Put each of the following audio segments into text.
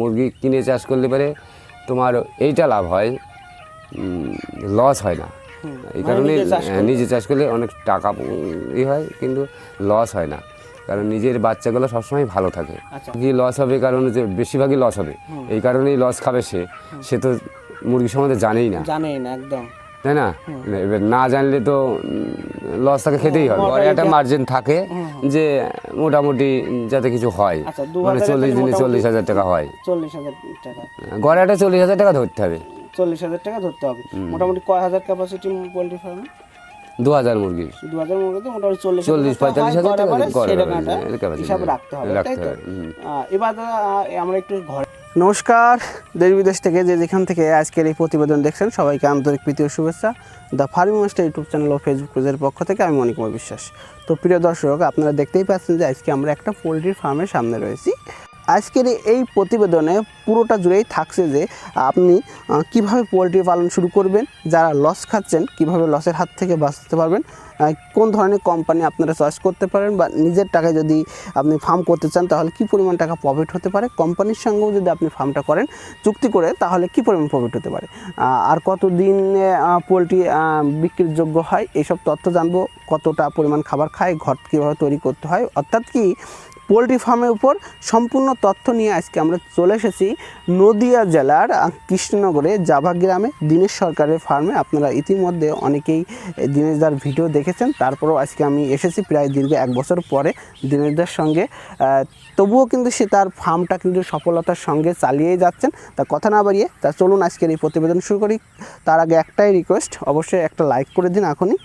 মুরগি কিনে চাষ করলে পরে তোমার এইটা লাভ হয় লস হয় না। এই কারণে নিজে চাষ হ্যাঁ, নিজে চাষ করলে অনেক টাকা ই হয় কিন্তু লস হয় না। কারণ নিজের বাচ্চাগুলো সবসময় ভালো থাকে। আচ্ছা। কি লস হবে কারণ যে বেশিরভাগই লস হবে। এই কারণেই লস খাবে সে। সে তো মুরগি সম্বন্ধে জানেই না। জানেই না একদম। তাই না? এবার না জানলে তো লস তাকে খেতেই হবে। একটা মার্জিন থাকে। যে মোটামুটি যাতে কিছু হয়। আচ্ছা, মানে চল্লিশ দিনে চল্লিশ হাজার টাকা হয়। চল্লিশ হাজার টাকা। গড়ে একটা চল্লিশ হাজার টাকা ধরতে হবে। চল্লিশ হাজার টাকা ধরতে হবে। মোটামুটি কয় হাজার ক্যাপাসিটি পোলট্রি ফার্মে দু হাজার মুরগি। দু হাজার মুরগিতে মোটামুটি চল্লিশ চল্লিশ, পঁয়তাল্লিশ হাজার টাকা হিসাব রাখতে হবে তাই তো? এবার আমরা একটু ঘরে নমস্কার, দেশ বিদেশ থেকে যে যেখান থেকে আজকের এই প্রতিবেদন দেখছেন, সবাইকে আন্তরিক প্রীতি ও শুভেচ্ছা। The farming master YouTube channel O Facebook পেজের পক্ষ থেকে আমি মণিকুমার বিশ্বাস। তো প্রিয় দর্শক, আপনারা দেখতেই পাচ্ছেন যে আজকে আমরা একটা পোলট্রির ফার্মের সামনে রয়েছি। আজকের এই প্রতিবেদনে পুরোটা জুড়েই থাকছে যে আপনি কীভাবে পোলট্রি পালন শুরু করবেন, যারা লস খাচ্ছেন, কীভাবে লসের হাত থেকে বাঁচতে পারবেন কোন ধরনের কোম্পানি আপনারা চয়েস করতে পারেন বা নিজের টাকায় যদি আপনি ফার্ম করতে চান, তাহলে কি পরিমাণ টাকা প্রফিট হতে পারে? কোম্পানির সঙ্গেও যদি আপনি ফার্মটা করেন, চুক্তি করে, তাহলে কি পরিমাণ প্রফিট হতে পারে? আর কত দিনে পোলট্রি বিক্রির যোগ্য হয়? এইসব তথ্য জানব, কতটা পরিমাণ খাবার খায়, ঘর কীভাবে তৈরি করতে হয়? অর্থাৎ কি পোলট্রি ফার্মের উপর সম্পূর্ণ তথ্য নিয়ে আজকে আমরা চলে এসেছি নদিয়া জেলার কৃষ্ণনগরে জাভা গ্রামে দীনেশ সরকারের ফার্মে। আপনারা ইতিমধ্যে অনেকেই দীনেশদার ভিডিও দেখেছেন, তারপরেও আজকে আমি এসেছি প্রায় দীর্ঘ এক বছর পরে দীনেশদার সঙ্গে। তবুও কিন্তু সে তার ফার্মটা কিন্তু সফলতার সঙ্গে চালিয়েই যাচ্ছেন। তা কথা না বাড়িয়ে, তা চলুন আজকের এই প্রতিবেদন শুরু করি। তার আগে একটাই রিকোয়েস্ট অবশ্যই একটা লাইক করে দিন এখনই।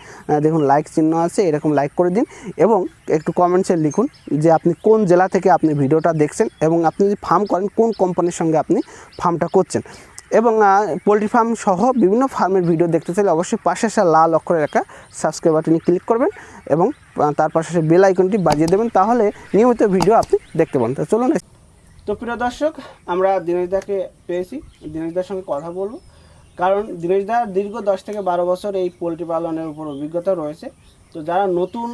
দেখুন লাইক চিহ্ন আছে, এরকম লাইক করে দিন এবং একটু কমেন্টসে লিখুন যে আপনি কোন জেলা থেকে আপনি ভিডিওটা দেখছেন এবং আপনি যদি ফার্ম করেন, কোন কোম্পানির সঙ্গে আপনি ফার্মটা করছেন? এবং পোলট্রি ফার্ম সহ বিভিন্ন ফার্মের ভিডিও দেখতে চাইলে অবশ্যই পাশে আসা লাল অক্ষরের একটা সাবস্ক্রাইব বাটনে ক্লিক করবেন এবং তার পাশে বেল আইকনটি বাজিয়ে দেবেন তাহলে নিয়মিত ভিডিও আপনি দেখতে পান তো চলুন তো প্রিয় দর্শক, আমরা দিনেশদাকে পেয়েছি। দিনেশদার সঙ্গে কথা বলব। কারণ দিনেশদার দীর্ঘ দশ থেকে বারো বছর এই পোলট্রি পালনের উপর অভিজ্ঞতা রয়েছে। তো যারা নতুন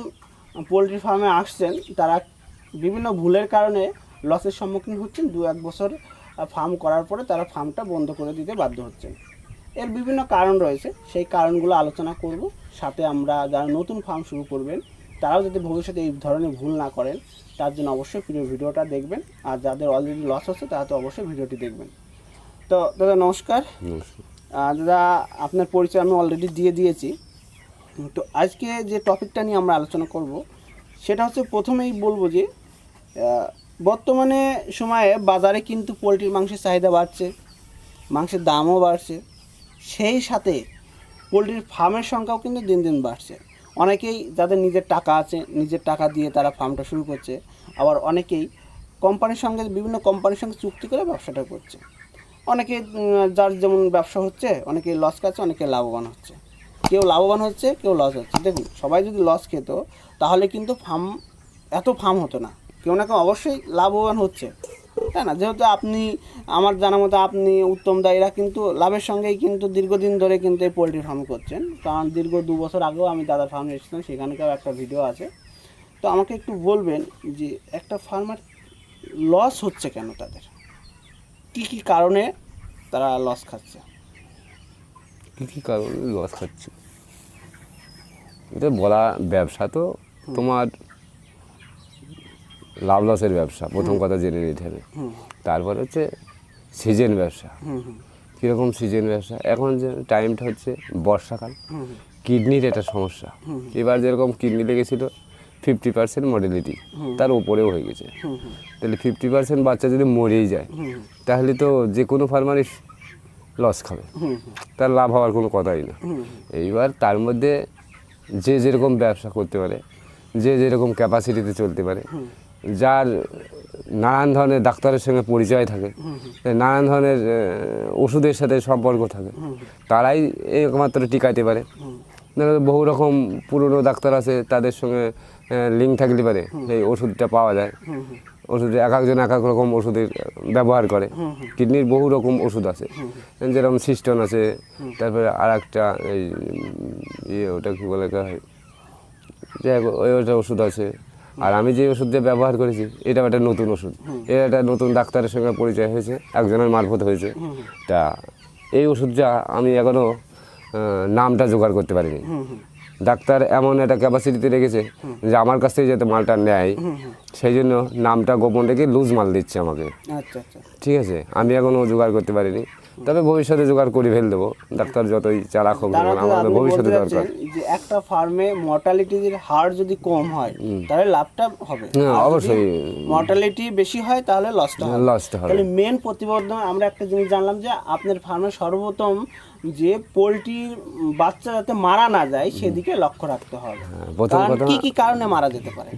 পোলট্রি ফার্মে আসছেন, তারা বিভিন্ন ভুলের কারণে লসের সম্মুখীন হচ্ছেন। দু এক বছর ফার্ম করার পরে তারা ফার্মটা বন্ধ করে দিতে বাধ্য হচ্ছেন। এর বিভিন্ন কারণ রয়েছে। সেই কারণগুলো আলোচনা করব। সাথে আমরা যারা নতুন ফার্ম শুরু করবেন তারাও যাতে ভবিষ্যতে এই ধরনের ভুল না করেন তার জন্য অবশ্যই প্রিয় ভিডিওটা দেখবেন। আর যাদের অলরেডি লস হচ্ছে তারা তো অবশ্যই ভিডিওটি দেখবেন। তো দাদা নমস্কার। দাদা আপনার পরিচয় আমি অলরেডি দিয়ে দিয়েছি। তো আজকে যে টপিকটা নিয়ে আমরা আলোচনা করব সেটা হচ্ছে প্রথমেই বলব যে বর্তমানে সময়ে বাজারে কিন্তু পোলট্রির মাংসের চাহিদা বাড়ছে, মাংসের দামও বাড়ছে। সেই সাথে পোলট্রির ফার্মের সংখ্যাও কিন্তু দিন দিন বাড়ছে। অনেকেই যাদের নিজের টাকা আছে, নিজের টাকা দিয়ে তারা ফার্মটা শুরু করছে, আবার অনেকেই কোম্পানির সঙ্গে, বিভিন্ন কোম্পানির সঙ্গে চুক্তি করে ব্যবসাটা করছে। অনেকে যার যেমন ব্যবসা হচ্ছে, অনেকে লস খাচ্ছে, অনেকে লাভবান হচ্ছে। কেউ লাভবান হচ্ছে, কেউ লস হচ্ছে। দেখুন, সবাই যদি লস খেত, তাহলে কিন্তু ফার্ম এত ফার্ম হতো না। কেউ না কেউ অবশ্যই লাভবান হচ্ছে। তাই না? যেহেতু আপনি, আমার জানা মতো আপনি উত্তম দা, এরা কিন্তু লাভের সঙ্গেই কিন্তু দীর্ঘদিন ধরে কিন্তু এই পোলট্রি ফার্ম করছেন। কারণ দীর্ঘ দু বছর আগেও আমি দাদার ফার্মে এসেছিলাম সেখানকার একটা ভিডিও আছে। তো আমাকে একটু বলবেন যে একটা ফার্মার লস হচ্ছে কেন তাদের? কি কি কারণে তারা লস খাচ্ছে? কী কী কারণে লস খাচ্ছে? এটা বলা ব্যবসা তো তোমার লাভ লসের ব্যবসা প্রথম কথা জেনে নিতে হবে। তারপর হচ্ছে সিজন ব্যবসা। কীরকম সিজন ব্যবসা? এখন যে টাইমটা হচ্ছে বর্ষাকাল। কিডনির একটা সমস্যা। এবার যেরকম কিডনি লেগেছিল ফিফটি পার্সেন্ট মডেলিটি তার উপরেও হয়ে গেছে। তাহলে ফিফটি পার্সেন্ট বাচ্চা যদি মরেই যায় তাহলে তো যে কোনো ফার্মারই লস খাবে। তার লাভ হওয়ার কোনো কথাই না। এইবার তার মধ্যে যে যেরকম ব্যবসা করতে পারে যে যেরকম ক্যাপাসিটিতে চলতে পারে যার নানান ধরনের ডাক্তারের সঙ্গে পরিচয় থাকে নানান ধরনের ওষুধের সাথে সম্পর্ক থাকে। তারাই একমাত্র টিকাইতে পারে। বহু রকম পুরনো ডাক্তার আছে তাদের সঙ্গে লিঙ্ক থাকতে পারে এই ওষুধটা পাওয়া যায়। ওষুধে এক একজন এক এক রকম ওষুধের ব্যবহার করে। কিডনির বহু রকম ওষুধ আছে। যেরকম সিস্টন আছে তারপরে আর একটা এই ইয়ে ওটা কী বলে হয় যাই হোক, ওই ওটা ওষুধ আছে। আর আমি যে ওষুধ দিয়ে ব্যবহার করেছি এটাও একটা নতুন ওষুধ। এটা একটা নতুন ডাক্তারের সঙ্গে পরিচয় হয়েছে একজনের মারফত হয়েছে। তা এই ওষুধটা আমি এখনও নামটা জোগাড় করতে পারিনি। ডাক্তার এমন একটা ক্যাপাসিটিতে রেখেছে যে আমার কাছ থেকে যাতে মালটা নেয় সেই জন্য নামটা গোপন রেখে লুজ মাল দিচ্ছে আমাকে। আচ্ছা আচ্ছা। ঠিক আছে? আমি এখনও জোগাড় করতে পারিনি। তবে ভবিষ্যতে জোগাড় করে ফেল দেবো। ডাক্তার যতই চালাক হোক আমাদের ভবিষ্যতে দরকার। যে একটা ফার্মে মর্টালিটির হার যদি কম হয় তাহলে লাভটা হবে। হ্যাঁ, অবশ্যই। মর্টালিটি বেশি হয় তাহলে লসটা হবে। লসটা হবে। তাহলে মেন প্রতিবেদন আমরা একটা জিনিস জানলাম যে আপনার ফার্মে সর্বপ্রথম যে পোলট্রির বাচ্চা যাতে মারা না যায় সেদিকে লক্ষ্য রাখতে হবে। হ্যাঁ, প্রথম কি কি কারণে মারা যেতে পারে?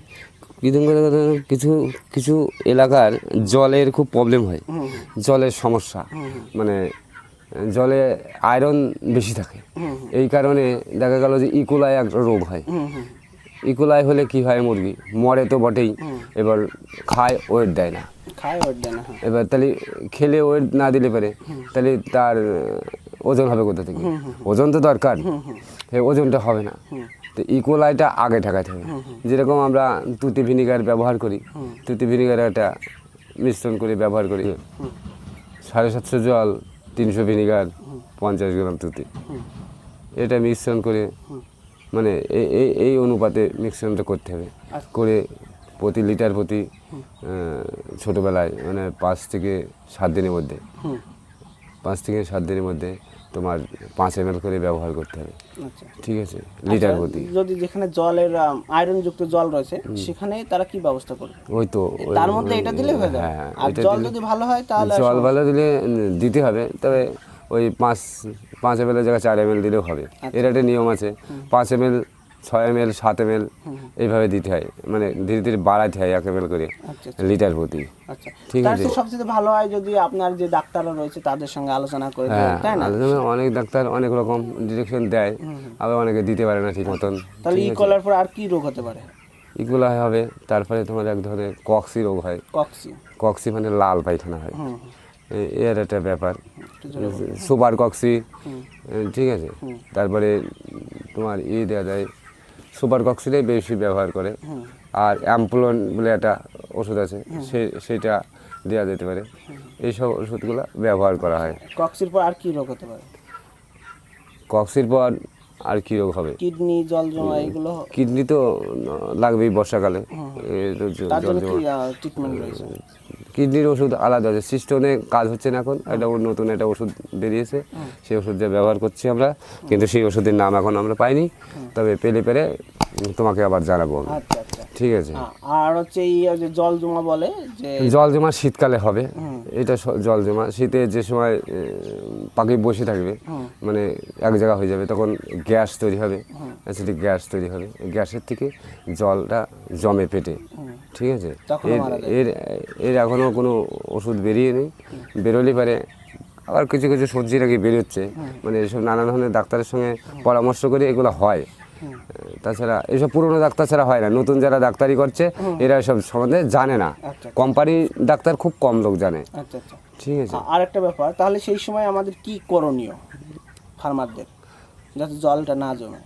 কিছু কিছু কিছু এলাকার জলের খুব প্রবলেম হয়। জলের সমস্যা। মানে জলে আয়রন বেশি থাকে। এই কারণে দেখা গেল যে ইকোলাই একটা রোগ হয়। ইকোলাই হলে কি হয় মুরগি? মরে তো বটেই। এবার খায় ওয়েট দেয় না। খায় ওর দেয় না হ্যাঁ। এবার তাহলে খেলে ওয়েট না দিলে পারে। তাহলে তার ওজন হবে কোথা থেকে? ওজন তো দরকার। ওজনটা হবে না। তো ইকোলাইটা আগে ঠেকাতে হবে যেরকম আমরা তুতি ভিনিগার ব্যবহার করি তুতি ভিনিগার একটা মিশ্রণ করে ব্যবহার করি। সাড়ে সাতশো জল তিনশো ভিনিগার পঞ্চাশ গ্রাম তুতি। এটা মিশ্রণ করে মানে এই এই- এই অনুপাতে মিশ্রণটা করতে হবে। করে প্রতি লিটার প্রতি ছোটোবেলায় মানে পাঁচ থেকে সাত দিনের মধ্যে। পাঁচ থেকে সাত দিনের মধ্যে তোমার পাঁচ এম করে ব্যবহার করতে হবে। আচ্ছা। ঠিক আছে? লিটার প্রতি। যদি যেখানে জলের আয়রন যুক্ত জল রয়েছে সেখানে তারা কি ব্যবস্থা করে ওই তো তার মধ্যে এটা দিলে হয়ে যাবে। হ্যাঁ, আর জল যদি ভালো হয় তাহলে জল ভালো দিলে দিতে হবে তবে ওই পাঁচ পাঁচ এম এলের জায়গায় চার এম এল দিলেও হবে। এটা এর একটা নিয়ম আছে পাঁচ এম এল ছয় এম এল সাত এম এল এইভাবে দিতে হয়। মানে ধীরে ধীরে বাড়াতে হয় এক এম এল করে আচ্ছা লিটার প্রতি। আচ্ছা। ঠিক আছে। সবচেয়ে ভালো হয় যদি আপনার যে ডাক্তাররা রয়েছে তাদের সঙ্গে আলোচনা করে হ্যাঁ তাই না? আলোচনা অনেক ডাক্তার অনেক রকম ডিরেকশন দেয় আবার অনেকে দিতে পারে না ঠিক মতন। তাহলে ই কলার পর আর কি রোগ হতে পারে? এগুলো হবে তারপরে তোমার এক ধরনের কক্সি রোগ হয়। কক্সি কক্সি মানে লাল পায়খানা হয়। এর একটা ব্যাপার। সুপার কক্সি ঠিক আছে। তারপরে তোমার ই দেওয়া যায় সুপার কক্সিটাই বেশি ব্যবহার করে। আর অ্যাম্পুলন বলে একটা ওষুধ আছে সে সেটা দেওয়া যেতে পারে। এইসব ওষুধগুলো ব্যবহার করা হয়। কক্সির পর আর কী রোগ হতে পারে? কক্সির পর আর কি রোগ হবে? কিডনি জল জমা এগুলো কিডনি তো লাগবেই বর্ষাকালে। কিডনির ওষুধ আলাদা আছে। সিস্টোনে কাজ হচ্ছে না এখন। একটা নতুন একটা ওষুধ বেরিয়েছে। সেই ওষুধ যা ব্যবহার করছি আমরা। কিন্তু সেই ওষুধের নাম এখন আমরা পাইনি। তবে পেলে পেলে তোমাকে আবার জানাব আমি ঠিক আছে। আর হচ্ছে এই যে জল জমা বলে যে জল জমা শীতকালে হবে। এটা জল জমা শীতে যে সময় পাখি বসে থাকবে মানে এক জায়গা হয়ে যাবে তখন গ্যাস তৈরি হবে অ্যাসিডিক গ্যাস তৈরি হবে। গ্যাসের থেকে জলটা জমে পেটে ঠিক আছে? এর এর এর এখনও কোনো ওষুধ বেরিয়ে নেই। বেরোলে পারে আবার কিছু কিছু সবজি নাকি বেরোচ্ছে। মানে এসব নানা ধরনের ডাক্তারের সঙ্গে পরামর্শ করে এগুলো হয়। তাছাড়া এসব পুরনো ডাক্তার ছাড়া হয় না। নতুন যারা ডাক্তারি করছে এরা এসব সম্বন্ধে জানে না। আচ্ছা। কোম্পানি ডাক্তার খুব কম লোক জানে। আচ্ছা আচ্ছা। ঠিক আছে। আর একটা ব্যাপার তাহলে সেই সময় আমাদের কি করণীয় ফার্মারদের যাতে জলটা না জমে?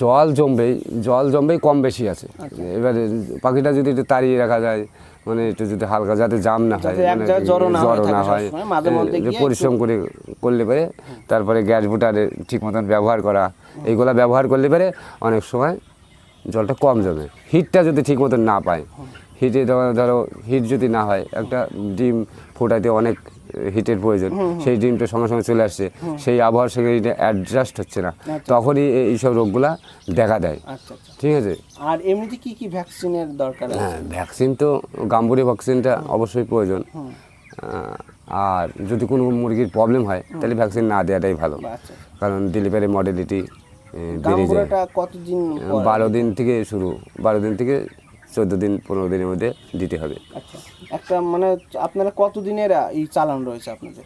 জল জমবেই জল জমবেই কম বেশি আছে। আচ্ছা। এবারে পাখিটা যদি একটু তাড়িয়ে রাখা যায় মানে একটু যদি হালকা যাতে জাম না হয় মানে জড়ো না হয়ে হয় পরিশ্রম করে করলে পারে তারপরে গ্যাস বুটারে ঠিক মতন ব্যবহার করা এইগুলা ব্যবহার করলে পারে অনেক সময় জলটা কম জমে। হিটটা যদি ঠিক মতন না পায় হিটে ধরো হিট যদি না হয় একটা ডিম ফোটাতে অনেক হিটের প্রয়োজন সেই ডিমটা সঙ্গে সঙ্গে চলে আসছে সেই আবহাওয়ার সঙ্গে এটা অ্যাডজাস্ট হচ্ছে না। তখনই এইসব রোগগুলা দেখা দেয়। আচ্ছা আচ্ছা। ঠিক আছে? আর এমনিতে কি কি ভ্যাকসিনের দরকার হ্যাঁ ভ্যাকসিন তো গাম্বুরি ভ্যাকসিনটা অবশ্যই প্রয়োজন। আর যদি কোনো মুরগির প্রবলেম হয় তাহলে ভ্যাকসিন না দেওয়াটাই ভালো। আচ্ছা কারণ ডেলিভারি মডেলিটি বেড়ে যায়। কতদিন বারো দিন থেকে শুরু। বারো দিন থেকে চোদ্দ দিন পনেরো দিনের মধ্যে দিতে হবে। আচ্ছা। একটা মানে আপনারা কতদিনের এই চালান রয়েছে আপনাদের?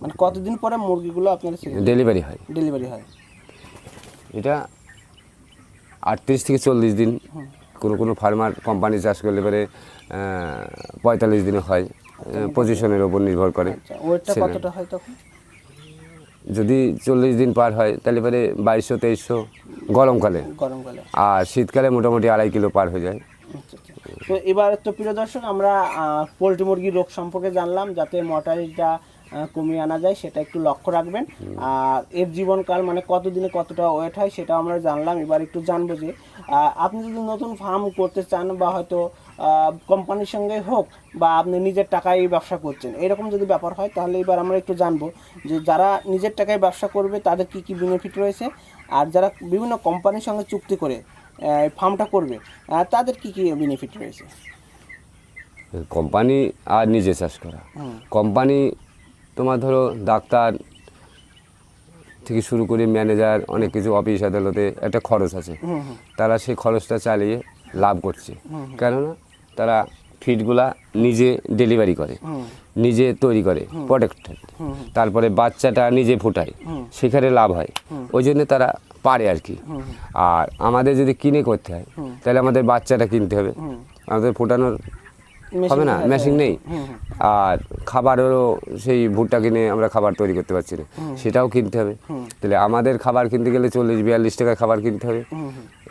মানে কতদিন পরে মুরগিগুলো আপনারা ডেলিভারি হয়। ডেলিভারি হয়। এটা আটত্রিশ থেকে চল্লিশ দিন। কোনো কোনো ফার্মার কোম্পানি চাষ করলে পরে পঁয়তাল্লিশ দিনে হয়। পজিশনের ওপর নির্ভর করে। আচ্ছা ওয়েটটা কতটা হয় তখন? যদি চল্লিশ দিন পার হয় তাহলে পরে বাইশশো তেইশশো গরমকালে গরমকালে আর শীতকালে মোটামুটি আড়াই কিলো পার হয়ে যায়। আচ্ছা, আচ্ছা। তো এবার তো প্রিয় দর্শক আমরা পোলট্রি মুরগির রোগ সম্পর্কে জানলাম যাতে মর্টালিটিটা কমিয়ে আনা যায় সেটা একটু লক্ষ্য রাখবেন। আর এর জীবনকাল মানে কতদিনে কতটা ওয়েট হয় সেটা আমরা জানলাম। এবার একটু জানব যে আপনি যদি নতুন ফার্ম করতে চান বা হয়তো কোম্পানির সঙ্গে হোক বা আপনি নিজের টাকায় এই ব্যবসা করছেন এরকম যদি ব্যাপার হয় তাহলে এবার আমরা একটু জানব যে যারা নিজের টাকায় ব্যবসা করবে তাদের কি কি বেনিফিট রয়েছে? আর যারা বিভিন্ন কোম্পানির সঙ্গে চুক্তি করে ফার্মটা করবে তাদের কি কি বেনিফিট রয়েছে? কোম্পানি আর নিজে চাষ করা। কোম্পানি তোমার ধরো ডাক্তার থেকে শুরু করে ম্যানেজার অনেক কিছু অফিস আদালতে একটা খরচ আছে। তারা সেই খরচটা চালিয়ে লাভ করছে। কেননা তারা ফিডগুলা নিজে ডেলিভারি করে। নিজে তৈরি করে প্রোডাক্ট তারপরে বাচ্চাটা নিজে ফোটায় সেখানে লাভ হয়। ওই জন্য তারা পারে আর কি। আর আমাদের যদি কিনে করতে হয় তাহলে আমাদের বাচ্চাটা কিনতে হবে। আমাদের ফোটানোর হবে না মেশিন নেই। আর খাবারেরও সেই ভুট্টা কিনে আমরা খাবার তৈরি করতে পারছি না। সেটাও কিনতে হবে। তাহলে আমাদের খাবার কিনতে গেলে চল্লিশ বিয়াল্লিশ টাকায় খাবার কিনতে হবে।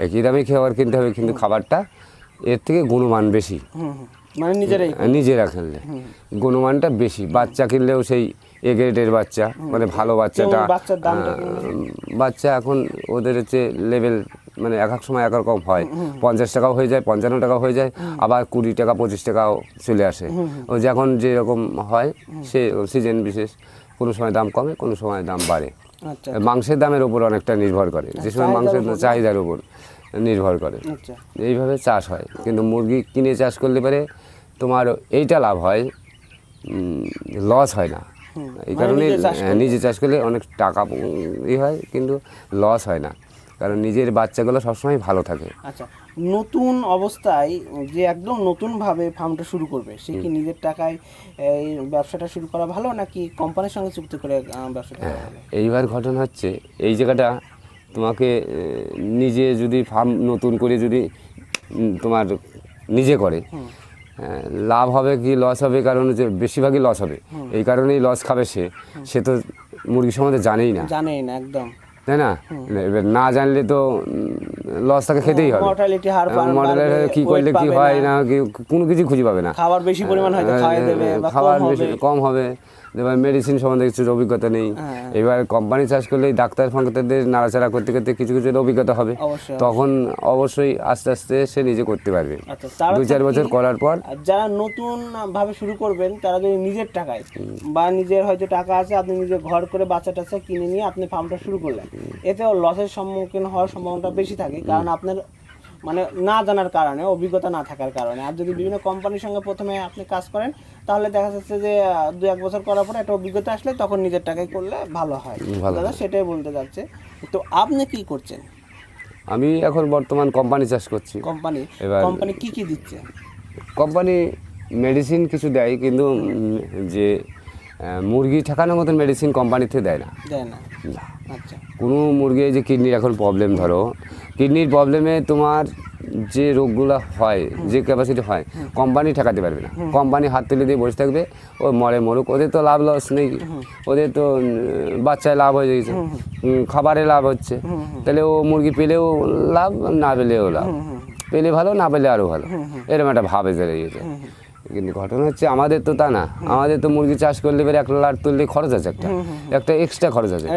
একই দামে খাবার কিনতে হবে কিন্তু খাবারটা এর থেকে গুণমান বেশি। মানে নিজেরাই। নিজেরা খেললে। গুণমানটা বেশি। বাচ্চা কিনলেও সেই এ গ্রেডের বাচ্চা মানে ভালো বাচ্চাটা বাচ্চা এখন ওদের হচ্ছে লেভেল মানে এক এক সময় এক রকম হয়। পঞ্চাশ টাকাও হয়ে যায় পঞ্চান্ন টাকাও হয়ে যায় আবার কুড়ি টাকা পঁচিশ টাকাও চলে আসে। ও যখন যেরকম হয় সে সিজন বিশেষ কোনো সময় দাম কমে কোনো সময় দাম বাড়ে। আচ্ছা। মাংসের দামের উপর অনেকটা নির্ভর করে। যে সময় মাংসের চাহিদার উপর। নির্ভর করে। আচ্ছা। এইভাবে চাষ হয়। কিন্তু মুরগি কিনে চাষ করলে পরে তোমার এইটা লাভ হয় লস হয় না। এই মানে কারণে নিজে চাষ করলে। নিজে চাষ করলে অনেক টাকা ই হয় কিন্তু লস হয় না। কারণ নিজের বাচ্চাগুলো সবসময় ভালো থাকে। আচ্ছা নতুন অবস্থায় যে একদম নতুনভাবে ফার্মটা শুরু করবে সে কি নিজের টাকায় এই ব্যবসাটা শুরু করা ভালো নাকি কোম্পানির সঙ্গে চুক্তি করে ব্যবসাটা এইবার ঘটনা হচ্ছে এই জায়গাটা তোমাকে নিজে যদি ফার্ম নতুন করে যদি তোমার নিজে করে লাভ হবে কি লস হবে? কারণ হচ্ছে বেশিরভাগই লস হবে। এই কারণেই লস খাবে সে। সে তো মুরগি সম্বন্ধে জানেই না। জানেই না একদম। তাই না? এবার না জানলে তো লস তাকে খেতেই হবে। মর্টালিটি হার কি করলে কি হয় না। কি কোনো কিছু খুঁজে পাবে না। খাবার বেশি পরিমাণ হয়তো দেবে খাবার বেশি কম হবে। এবার মেডিসিন সম্বন্ধে কিছু অভিজ্ঞতা নেই। হ্যাঁ। এবার কোম্পানি চাষ করলে ডাক্তার ফাঙ্কারদের নাড়াচাড়া করতে করতে কিছু কিছু অভিজ্ঞতা হবে তখন অবশ্যই আস্তে আস্তে সে নিজে করতে পারবে। আচ্ছা দুই চার বছর করার পর যারা নতুন ভাবে শুরু করবেন তারা যদি নিজের টাকায় বা নিজের হয়তো টাকা আছে আপনি নিজে ঘর করে বাচ্চা টাচ্চা কিনে নিয়ে আপনি ফার্মটা শুরু করলেন। এতেও লসের সম্মুখীন হওয়ার সম্ভাবনাটা বেশি থাকে। কারণ আপনার মানে না জানার কারণে অভিজ্ঞতা না থাকার কারণে। আর যদি বিভিন্ন কোম্পানির সঙ্গে প্রথমে আপনি কাজ করেন তাহলে দেখা যাচ্ছে যে দু এক বছর করার পরে একটা অভিজ্ঞতা আসলে তখন নিজের টাকায় করলে ভালো হয়। দাদা সেটাই বলতে যাচ্ছে তো আপনি কি করছেন? আমি এখন বর্তমান কোম্পানি চাষ করছি। কোম্পানি এবার- কোম্পানি কি কি দিচ্ছে? কোম্পানি মেডিসিন কিছু দেয় কিন্তু যে মুরগি ঠেকানোর মতন মেডিসিন কোম্পানিতে দেয় না। দেয় না। না। আচ্ছা। কোনো মুরগি যে কিডনির এখন প্রবলেম ধরো কিডনির প্রবলেমে তোমার যে রোগগুলো হয় যে ক্যাপাসিটি হয় কোম্পানি ঠেকাতে পারবে না। কোম্পানি হাত তুলে দিয়ে বসে থাকবে ও মরে মরুক ওদের তো লাভ লস নেই। ওদের তো বাচ্চায় লাভ হয়ে গেছে। খাবারে লাভ হচ্ছে। তাহলে ও মুরগি পেলেও লাভ না পেলেও লাভ। পেলে ভালো না পেলে আরও ভালো। এরকম একটা ভাবে চলে গেছে। কিন্তু ঘটনা হচ্ছে আমাদের তো তা না। আমাদের তো মুরগি চাষ করলে এবার এক লাট তুললে খরচ আছে একটা। একটা এক্সট্রা খরচ আছে।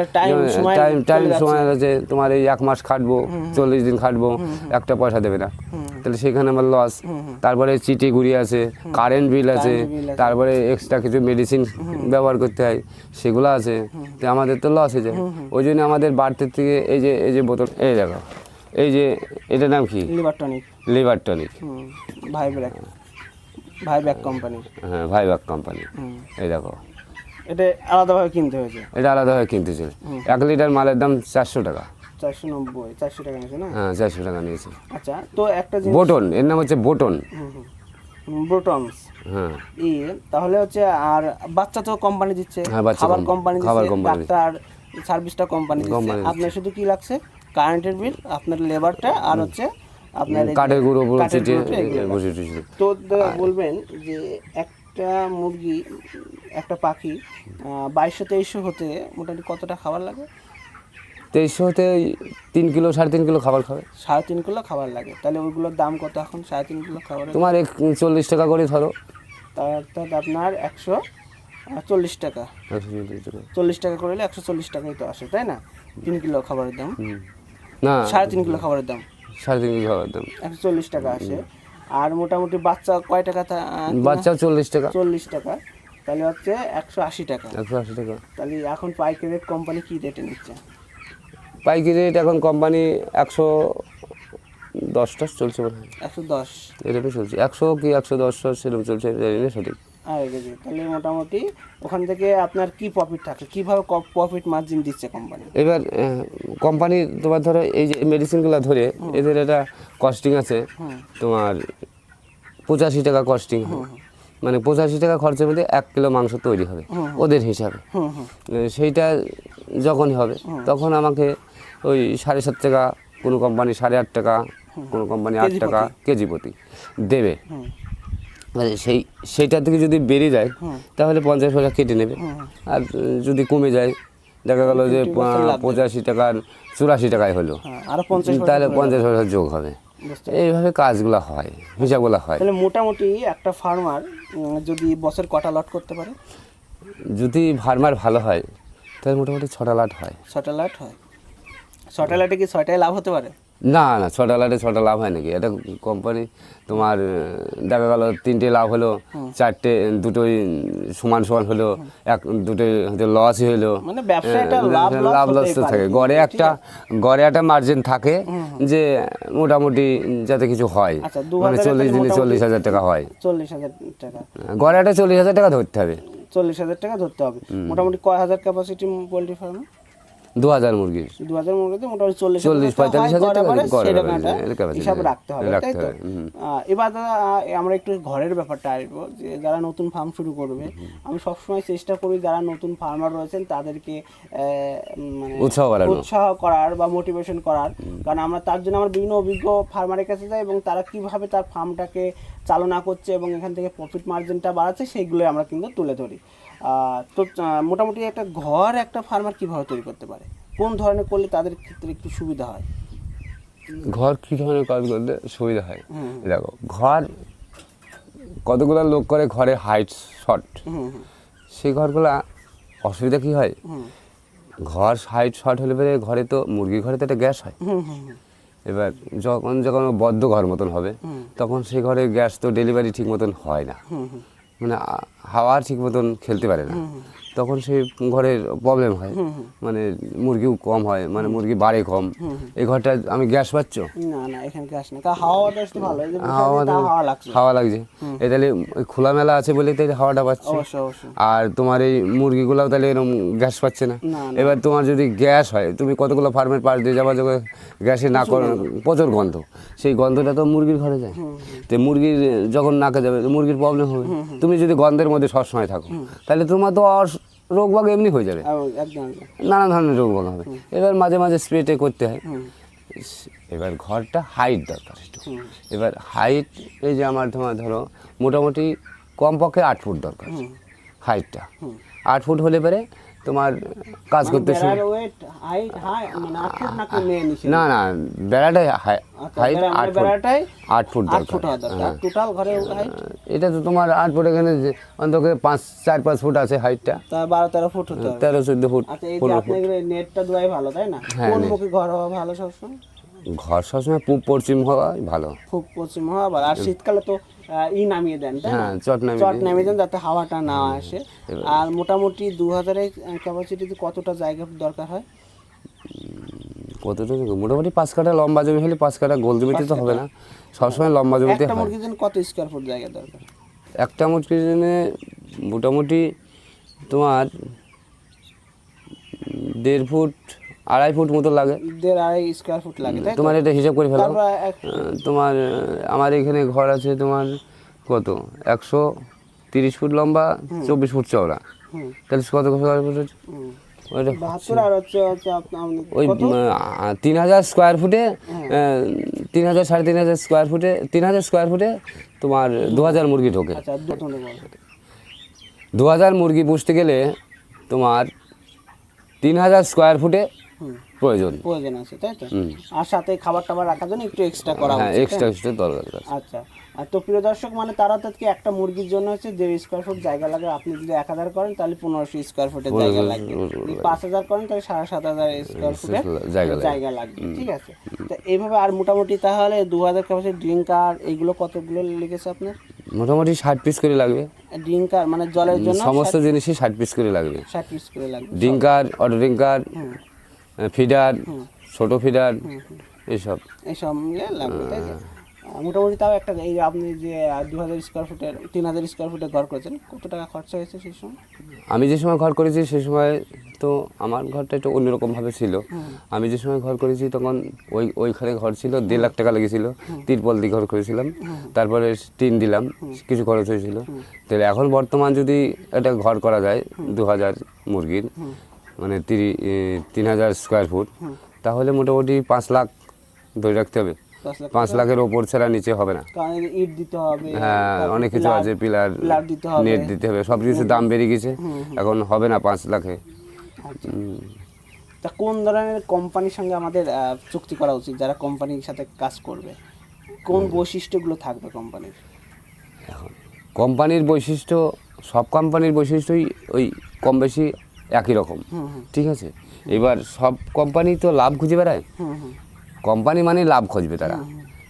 টাইম টাইম সময় আছে তোমার এই এক মাস খাটবো চল্লিশ দিন খাটবো একটা পয়সা দেবে না। তাহলে সেখানে আমার লস তারপরে চিটি গুড়ি আছে কারেন্ট বিল আছে। তারপরে এক্সট্রা কিছু মেডিসিন ব্যবহার করতে হয় সেগুলো আছে। তো আমাদের তো লস হয়ে যায় ওই জন্য আমাদের বাড়তির থেকে এই যে এই যে বোতল এই দেখো এই যে এটার নাম কি? লিভার টনিক লিভার টনিক ভাই ভাই ব্যাক কোম্পানি হ্যাঁ ভাইবাক কোম্পানি এই দেখো। এটা আলাদাভাবে কিনতে হয়েছে? এটা আলাদাভাবে কিনতে ছিল এক লিটার মালের দাম চারশো টাকা। চারশো নব্বই চারশো টাকা নিয়েছে না? হ্যাঁ চারশো টাকা নিয়েছে। আচ্ছা তো একটা বোটন এর নাম হচ্ছে বোটন। ব্রোটনস হ্যাঁ। ই তাহলে হচ্ছে আর বাচ্চা তো কোম্পানি দিচ্ছে হ্যাঁ, খাবার কোম্পানি- কোম্পানি খাবার দিচ্ছে কোম্পানি দিচ্ছে। ডাক্তার সার্ভিসটা কোম্পানি দিচ্ছে। আপনার শুধু কি লাগছে? কারেন্টের বিল আপনার লেবারটা আর হচ্ছে কাঠের গুঁড়ো তো বলবেন যে একটা মুরগি একটা পাখি বাইশশো তেইশশো হতে মোটামুটি কতটা খাবার লাগে? তেইশশোতে ওই তিন কিলো সাড়ে তিন কিলো খাবার খাবে। সাড়ে তিন কিলো খাবার লাগে। তাহলে ওইগুলোর দাম কত এখন? সাড়ে তিন কিলো খাবারের তোমার এক চল্লিশ টাকা করে ধরো। অর্থাৎ আপনার একশো চল্লিশ টাকা। চল্লিশ টাকা। চল্লিশ টাকা করলে একশো চল্লিশ টাকাই তো আসে তাই না? তিন কিলো খাবারের দাম। না। সাড়ে তিন কিলো খাবারের দাম। সাড়ে তিন খাবার দাম একশো চল্লিশ টাকা আসে। আর মোটামুটি বাচ্চা কয় টাকা বাচ্চা চল্লিশ টাকা। চল্লিশ টাকা। তাহলে হচ্ছে একশো আশি টাকা। একশো আশি টাকা। তাহলে এখন পাইকারি রেট কোম্পানি কি রেটে নিচ্ছে? পাইকারি রেট এখন কোম্পানি একশো দশ টস চলছে মনে হয়। একশো দশ। এরকম চলছে। একশো কি একশো দশ সেরকম চলছে সঠিক। আর কেজি তাহলে মোটামুটি ওখান থেকে আপনার কি প্রফিট থাকে কীভাবে প্রফিট মার্জিন দিচ্ছে কোম্পানি এবার কোম্পানি তোমার ধরো এই যে মেডিসিনগুলো ধরে এদের একটা কস্টিং আছে। তোমার পঁচাশি টাকা কস্টিং মানে পঁচাশি টাকা খরচের মধ্যে এক কিলো মাংস তৈরি হবে ওদের হিসাবে। সেইটা যখনই হবে তখন আমাকে ওই সাড়ে সাত টাকা কোনো কোম্পানি সাড়ে আট টাকা কোনো কোম্পানি আট টাকা কেজি প্রতি দেবে মানে সেই সেইটা থেকে যদি বেরিয়ে যায় তাহলে পঞ্চাশ পয়সা কেটে নেবে। আর যদি কমে যায় দেখা গেল যে পঁচাশি টাকার চুরাশি টাকায় হলো। হ্যাঁ তাহলে পঞ্চাশ পয়সা যোগ হবে। এইভাবে কাজগুলো হয় হিসাবগুলো হয়। তাহলে মোটামুটি একটা ফার্মার যদি বছর কটা লট করতে পারে? যদি ফার্মার ভালো হয় তাহলে মোটামুটি ছটা লাট হয়। ছটা লাট হয়। ছটা লাটে কি ছয়টায় লাভ হতে পারে? না না ছটা লাটে ছটা লাভ হয় নাকি? এটা কোম্পানি তোমার দেখা গেল তিনটে লাভ হলো চারটে দুটোই সমান সমান হলো এক দুটোই হয়তো লসই হলো। মানে লাভ লস তো থাকে। গড়ে একটা গড়ে একটা মার্জিন থাকে যে মোটামুটি যাতে কিছু হয়। আচ্ছা, মানে চল্লিশ দিনে চল্লিশ হাজার টাকা হয়। চল্লিশ হাজার টাকা। গড়ে একটা চল্লিশ হাজার টাকা ধরতে হবে। চল্লিশ হাজার টাকা ধরতে হবে। মোটামুটি কয় হাজার ক্যাপাসিটি পোলট্রি ফার্মে দু হাজার মুরগির দু হাজার মুরগিতে মোটামুটি চল্লিশ চল্লিশ, পঁয়তাল্লিশ হাজার টাকা হিসাব রাখতে হবে তাই তো? এবার দাদা আমরা একটু ঘরের ব্যাপারটা আসব যে যারা নতুন ফার্ম শুরু করবে আমি সবসময় চেষ্টা করি যারা নতুন ফার্মার রয়েছেন তাদেরকে মানে উৎসাহ করানো। উৎসাহ করার বা মোটিভেশন করার। কারণ আমরা তার জন্য আমরা বিভিন্ন অভিজ্ঞ ফার্মারের কাছে যাই এবং তারা কীভাবে তার ফার্মটাকে চালনা করছে এবং এখান থেকে প্রফিট মার্জিনটা বাড়াচ্ছে সেইগুলো আমরা কিন্তু তুলে ধরি। তো মোটামুটি একটা ঘর একটা ফার্মার কীভাবে তৈরি করতে পারে? কোন ধরনের করলে তাদের ক্ষেত্রে একটু সুবিধা হয়? ঘর কী ধরনের কাজ করলে সুবিধা হয়? দেখো ঘর কতগুলো লোক করে ঘরে হাইট শর্ট সেই ঘরগুলো অসুবিধা কি হয়? ঘর হাইট শর্ট হলে পরে ঘরে তো মুরগির ঘরে তো একটা গ্যাস হয়। এবার যখন যখন বদ্ধ ঘর মতন হবে তখন সেই ঘরে গ্যাস তো ডেলিভারি ঠিক মতন হয় না। মানে হাওয়া ঠিক মতন খেলতে পারে না। তখন সেই ঘরের প্রবলেম হয়। মানে মুরগিও কম হয় মানে মুরগি বাড়ে কম। এই ঘরটা আমি গ্যাস পাচ্ছ? না না এখানে গ্যাস না কারণ হাওয়া ভালো লাগছে। হাওয়া লাগছে। এই তাহলে খোলামেলা আছে বলেই তাই হাওয়াটা পাচ্ছে। আর তোমার এই মুরগিগুলোও তাহলে এরকম গ্যাস পাচ্ছে না। এবার তোমার যদি গ্যাস হয় তুমি কতগুলো ফার্মের পাশ দিয়ে যাবা যখন গ্যাসে না করো প্রচুর গন্ধ। সেই গন্ধটা তো মুরগির ঘরে যায়। তো মুরগির যখন নাকে যাবে মুরগির প্রবলেম হবে। তুমি যদি গন্ধের মধ্যে সবসময় থাকো তাহলে তোমার তো রোগ বাগ এমনি হয়ে যাবে। নানা ধরনের রোগ বাগ হবে। এবার মাঝে মাঝে স্প্রেটে করতে হয়। এবার ঘরটা হাইট দরকার একটু। এবার হাইট এই যে আমার তোমার ধরো মোটামুটি কমপক্ষে আট ফুট দরকার। হাইটটা আট ফুট হলে পরে তোমার কাজ করতে শুরু মানে না না বেড়াটাই আচ্ছা, হাইট আট মানে ফুট আট ফুট দরকার। ঘরে এটা তো তোমার আট ফুট এখানে অন্তত পাঁচ চার পাঁচ ফুট আছে হাইটটা বারো তেরো ফুট তেরো চোদ্দ ফুট আচ্ছা নেটটা দুয়াই ভালো তাই না? হ্যাঁ, কোন ঘর হওয়া ভালো সবসময়? ঘর সবসময় পূব পশ্চিম হওয়া ভালো। খুব পশ্চিম হওয়া ভালো। আর শীতকালে তো ই নামিয়ে দেন হ্যাঁ চট নামিয়ে চট নামিয়ে দেন যাতে হাওয়াটা না আসে। আর মোটামুটি দু হাজারের ক্যাপাসিটিতে কতটা জায়গা দরকার হয়? কতটা মোটামুটি পাঁচ কাঠা লম্বা জমি হলে পাঁচ কাঠা গোল জমিতে তো হবে না। সবসময় লম্বা জমিতে একটা হয়। মুরগির জন্য কত স্কোয়ার ফুট জায়গা দরকার? একটা মুরগির জন্য মোটামুটি তোমার দেড় ফুট আড়াই ফুট মতো লাগে। দেড় আড়াই স্কোয়ার ফুট লাগে তোমার এটা হিসাব করে ফেলো। তোমার আমার এখানে ঘর আছে তোমার কত? একশো তিরিশ ফুট লম্বা চব্বিশ ফুট চওড়া। তাহলে কত স্কোয়ার ফুট আপনার ওই তিন হাজার স্কোয়ার ফুটে তিন হাজার সাড়ে তিন হাজার স্কোয়ার ফুটে তিন হাজার স্কোয়ার ফুটে তোমার দু হাজার মুরগি ঢোকে। আচ্ছা দু হাজার মুরগি পুষতে গেলে তোমার তিন হাজার স্কোয়ার ফুটে প্রয়োজন। প্রয়োজন আছে তাই তো? আর সাথে খাবার টাবার রাখার জন্য একটু এক্সট্রা করা হ্যাঁ এক্সট্রা এক্সট্রা দরকার আচ্ছা। আর তো প্রিয় দর্শক মানে তারা তো কি একটা মুরগির জন্য হচ্ছে দেড় স্কোয়ার ফুট জায়গা লাগে আপনি যদি এক হাজার করেন তাহলে পনেরোশো স্কোয়ার ফুটের জায়গা লাগবে। যদি পাঁচ হাজার করেন তাহলে সাড়ে সাত হাজার স্কোয়ার ফুটের জায়গা লাগবে। জায়গা লাগবে ঠিক আছে? তো এইভাবে আর মোটামুটি তাহলে দু হাজার ক্যাপাসিটি ড্রিঙ্কার এইগুলো কতগুলো লেগেছে আপনার? মোটামুটি ষাট পিস করে লাগবে। ড্রিঙ্কার মানে জলের জন্য সমস্ত জিনিসই ষাট পিস করে লাগবে। ষাট পিস করে লাগবে ড্রিঙ্কার অটো ড্রিঙ্কার ফিডার ছোট ফিডার এইসব এইসব মিলে লাগবে তাই মোটামুটি তাও একটা এই আপনি যে দু হাজার স্কোয়ার ফুটের তিন হাজার স্কোয়ার ফুটের ঘর করেছেন কত টাকা খরচা হয়েছে সেই সময়? আমি যে সময় ঘর করেছি সে সময় তো আমার ঘরটা একটু অন্যরকমভাবে ছিল। আমি যে সময় ঘর করেছি তখন ওই ওইখানে ঘর ছিল দেড় লাখ টাকা লেগেছিল। তিরপল দিয়ে ঘর করেছিলাম। তারপরে টিন দিলাম কিছু খরচ হয়েছিল। তাহলে এখন বর্তমান যদি একটা ঘর করা যায় দু হাজার মুরগির মানে তিন হাজার স্কোয়ার ফুট তাহলে মোটামুটি পাঁচ লাখ ধরে রাখতে হবে। পাঁচ লাখের ওপর ছাড়া নিচে হবে না। ইট দিতে হবে হ্যাঁ অনেক কিছু আছে পিলার নেট দিতে হবে সব কিছু দাম বেড়ে গেছে। এখন হবে না পাঁচ লাখে। আচ্ছা। তা কোন ধরনের কোম্পানির সঙ্গে আমাদের চুক্তি করা উচিত যারা কোম্পানির সাথে কাজ করবে? কোন বৈশিষ্ট্যগুলো থাকবে কোম্পানির কোম্পানির বৈশিষ্ট্য সব কোম্পানির বৈশিষ্ট্যই ওই কম বেশি একই রকম। ঠিক আছে? এবার সব কোম্পানি তো লাভ খুঁজে বেড়ায়। কোম্পানি মানে লাভ খুঁজবে তারা।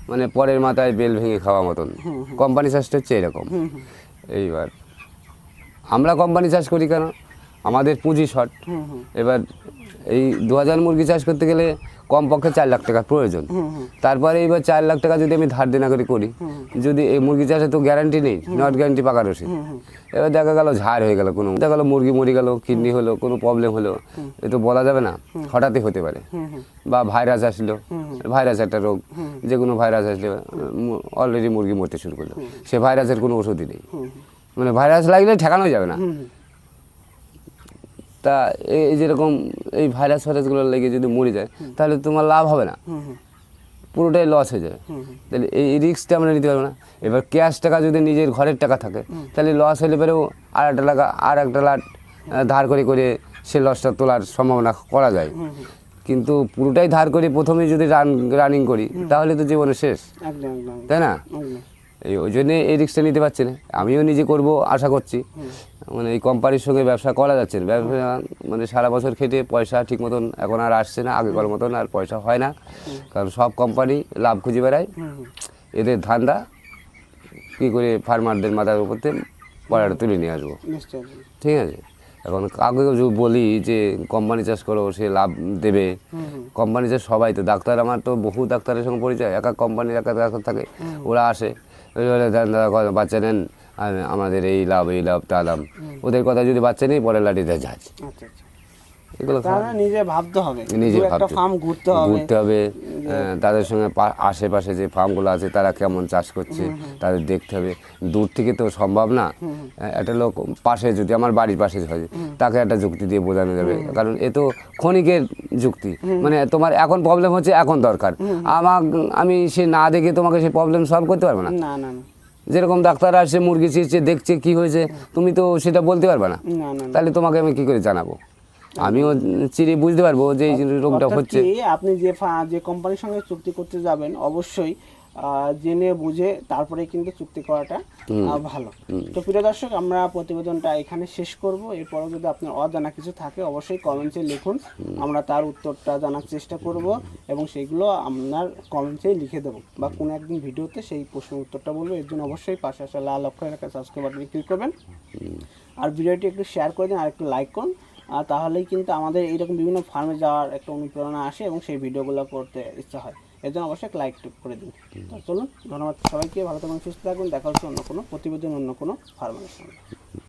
মানে পরের মাথায় বেল ভেঙে খাওয়া মতন। কোম্পানি চাষটা হচ্ছে এরকম। এইবার আমরা কোম্পানি চাষ করি কেন? আমাদের পুঁজি শর্ট। এবার এই দু হাজার মুরগি চাষ করতে গেলে কমপক্ষে চার লাখ টাকার প্রয়োজন। তারপরে এবার চার লাখ টাকা যদি আমি ধার দেনা করে করি যদি এই মুরগি চাষে তো গ্যারান্টি নেই নট গ্যারান্টি পাকা রসিদ এবার দেখা গেল ঝাড় হয়ে গেল কোনো। দেখা গেল মুরগি মরে গেল কিডনি হলো কোনো প্রবলেম হলো এ তো বলা যাবে না। হঠাৎই হতে পারে। বা ভাইরাস আসলো ভাইরাস একটা রোগ যে কোনো ভাইরাস আসলে অলরেডি মুরগি মরতে শুরু করল। সে ভাইরাসের কোনো ওষুধই নেই। মানে ভাইরাস লাগলে ঠেকানো যাবে না। তা এই যেরকম এই ভাইরাস ফাইরাসগুলো লেগে যদি মরে যায় তাহলে তোমার লাভ হবে না। পুরোটাই লস হয়ে যাবে। তাহলে এই রিস্কটা আমরা নিতে পারব না। এবার ক্যাশ টাকা যদি নিজের ঘরের টাকা থাকে তাহলে লস হলে পরেও আর একটা টাকা আর একটা লাট ধার করে করে সে লসটা তোলার সম্ভাবনা করা যায়। কিন্তু পুরোটাই ধার করে প্রথমে যদি রান রানিং করি তাহলে তো জীবনে শেষ। তাই না? এই ওই জন্যে এই রিক্সটা নিতে পারছি না। আমিও নিজে করব আশা করছি। মানে এই কোম্পানির সঙ্গে ব্যবসা করা যাচ্ছে না। ব্যবসা মানে সারা বছর খেটে পয়সা ঠিক মতন এখন আর আসছে না আগেকার মতন আর পয়সা হয় না। কারণ সব কোম্পানি লাভ খুঁজে বেড়ায়। এদের ধান্দা কী করে ফার্মারদের মাথার উপর থেকে পয়সাটা তুলে নিয়ে আসব। ঠিক আছে? এখন কাউকে যদি বলি যে কোম্পানি চাষ করো সে লাভ দেবে। কোম্পানি চাষ সবাই তো ডাক্তার আমার তো বহু ডাক্তারের সঙ্গে পরিচয়। এক এক কোম্পানির এক এক ডাক্তার থাকে। ওরা আসে। বলে দাদা বাচ্চা নেন আমাদের এই লাভ এই লাভ তা লাভ। ওদের কথা যদি বাচ্চা নেই পরে লাঠিতে যাচ্ছে এগুলো নিজে ভাবতে হবে। নিজে একটা ফার্ম ঘুরতে হবে। ঘুরতে হবে তাদের সঙ্গে আশেপাশে যে ফার্মগুলো আছে তারা কেমন চাষ করছে তাদের দেখতে হবে। দূর থেকে তো সম্ভব না। একটা লোক পাশে যদি আমার বাড়ির পাশে হয় তাকে একটা যুক্তি দিয়ে বোঝানো যাবে। কারণ এ তো ক্ষণিকের যুক্তি। মানে তোমার এখন প্রবলেম হচ্ছে এখন দরকার। আমার আমি সে না দেখে তোমাকে সে প্রবলেম সলভ করতে পারব না। না না না। যেরকম ডাক্তার আসছে মুরগি চিরছে দেখছে কি হয়েছে তুমি তো সেটা বলতে পারবে না। তাহলে তোমাকে আমি কি করে জানাব? আমিও চিরে বুঝতে পারব যে এই রোগটা হচ্ছে। আপনি যে যে কোম্পানির সঙ্গে চুক্তি করতে যাবেন অবশ্যই জেনে বুঝে তারপরে কিন্তু চুক্তি করাটা ভালো। তো প্রিয় দর্শক আমরা প্রতিবেদনটা এখানে শেষ করব। এরপরও যদি আপনার অজানা কিছু থাকে অবশ্যই কমেন্টে লিখুন। আমরা তার উত্তরটা জানার চেষ্টা করব এবং সেইগুলো আপনার কমেন্টে লিখে দেবো বা কোনো একদিন ভিডিওতে সেই প্রশ্নের উত্তরটা বলব। এর জন্য অবশ্যই পাশে আসা লাল অক্ষর এলাকায় সাবস্ক্রাইব বাটনে ক্লিক করবেন। আর ভিডিওটি একটু শেয়ার করে দিন আর একটু লাইক করুন। তাহলেই কিন্তু আমাদের এইরকম বিভিন্ন ফার্মে যাওয়ার একটা অনুপ্রেরণা আসে এবং সেই ভিডিওগুলো করতে ইচ্ছা হয়। এর জন্য অবশ্যই লাইক করে দিন। তো চলুন, ধন্যবাদ সবাইকে, ভালো থাকুন সুস্থ থাকুন দেখা হচ্ছে অন্য কোনো, প্রতিবেদন অন্য কোনো ফার্মের সঙ্গে।